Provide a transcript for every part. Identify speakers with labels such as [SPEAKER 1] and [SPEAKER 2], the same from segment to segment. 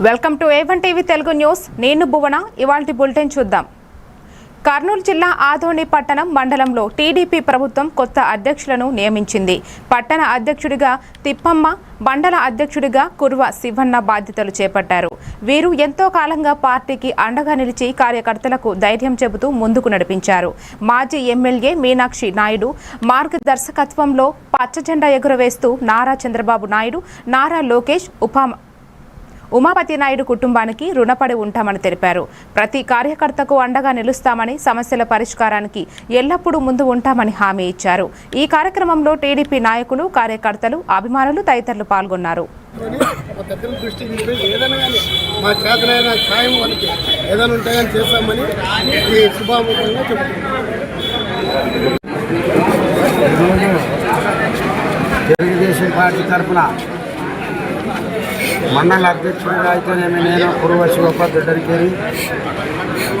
[SPEAKER 1] Welcome to A one TV Telugu news. నేను భువన ఇవాల్టి bulletin చూద్దాం. కర్నూలు జిల్లా ఆదోని పట్టణం మండలంలో టీడీపీ ప్రభుత్వం కొత్త అధ్యక్షులను నియమించింది. పట్టణ అధ్యక్షుడిగా తిప్పమ్మ మండల అధ్యక్షుడిగా కుర్వ శివన్న బాధ్యతలు చేపట్టారు. వీరు ఎంతో కాలంగా పార్టీకి అండగా నిలిచి కార్యకర్తలకు ధైర్యం చెబుతూ ముందుకు నడిపించారు. మాజీ ఎమ్మెల్యే మీనాక్షి నాయుడు మార్గదర్శకత్వంలో పచ్చజెండా ఎగురవేస్తూ నారా చంద్రబాబు నాయుడు నారా లోకేష్ ఉపా ఉమాపతి నాయుడు కుటుంబానికి రుణపడి ఉంటామని తెలిపారు. ప్రతి కార్యకర్తకు అండగా నిలుస్తామని సమస్యల పరిష్కారానికి ఎల్లప్పుడూ ముందు ఉంటామని హామీ ఇచ్చారు. ఈ కార్యక్రమంలో టీడీపీ నాయకులు కార్యకర్తలు అభిమానులు తదితరులు పాల్గొన్నారు.
[SPEAKER 2] అని మా పెద్దల దృష్టికి తీసుకెళ్ళి ఏదైనా కానీ మా చేతనైన సాయం వాళ్ళకి ఏదైనా ఉంటే కానీ చేస్తామని ఈ శుభాముఖంగా చెబుతున్నాం.
[SPEAKER 3] తెలుగుదేశం పార్టీ తరఫున మండల అధ్యక్షుడిగా అయితేనేమి నేను కురువ శివప్ప దొడ్డరికేరి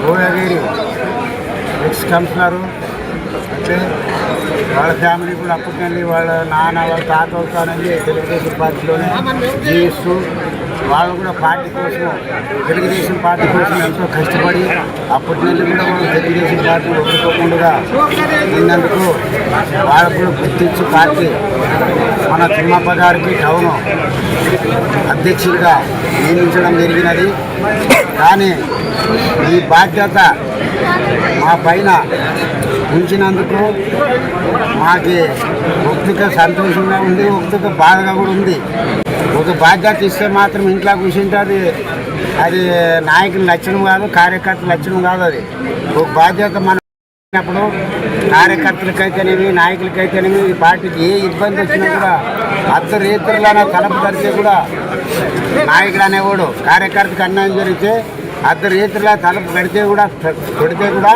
[SPEAKER 3] గోయగిరి ఎక్స్ కమిషనరు అంటే వాళ్ళ ఫ్యామిలీ కూడా అప్పటికెళ్ళి వాళ్ళ నాన్న వాళ్ళ తాత అవుతానని తెలుగుదేశం పార్టీలోనే జీవిస్తూ వాళ్ళు కూడా పార్టీ కోసం తెలుగుదేశం పార్టీ కోసం ఎంతో కష్టపడి అప్పటి నుండి కూడా మనం తెలుగుదేశం పార్టీ వదులుకోకుండా ఉన్నందుకు వాళ్ళకు కూడా గుర్తించి పార్టీ మన తిమ్మప్ప గారికి టౌన్ అధ్యక్షుడిగా నియమించడం జరిగినది. కానీ ఈ బాధ్యత మా పైన ఉంచినందుకు మాకు ఒక్కొక్క సంతోషంగా ఉంది ఒక్కొక్క బాధగా కూడా ఉంది. ఒక బాధ్యత ఇస్తే మాత్రం ఇంట్లో కూర్చుంటే అది అది నాయకుల లక్షణం కాదు కార్యకర్తల లక్షణం కాదు అది. ఒక బాధ్యత మనం అప్పుడు కార్యకర్తలకైతేనేమి నాయకులకైతేనేమి ఈ పార్టీకి ఏ ఇబ్బంది వచ్చినా కూడా అర్ధరేతుల్లోనే తలపు తరిచే కూడా నాయకుడు అనేవాడు కార్యకర్తకు అన్యాయం జరిగితే అర్ధరేతులా తలుపు కడితే కూడా కొడితే కూడా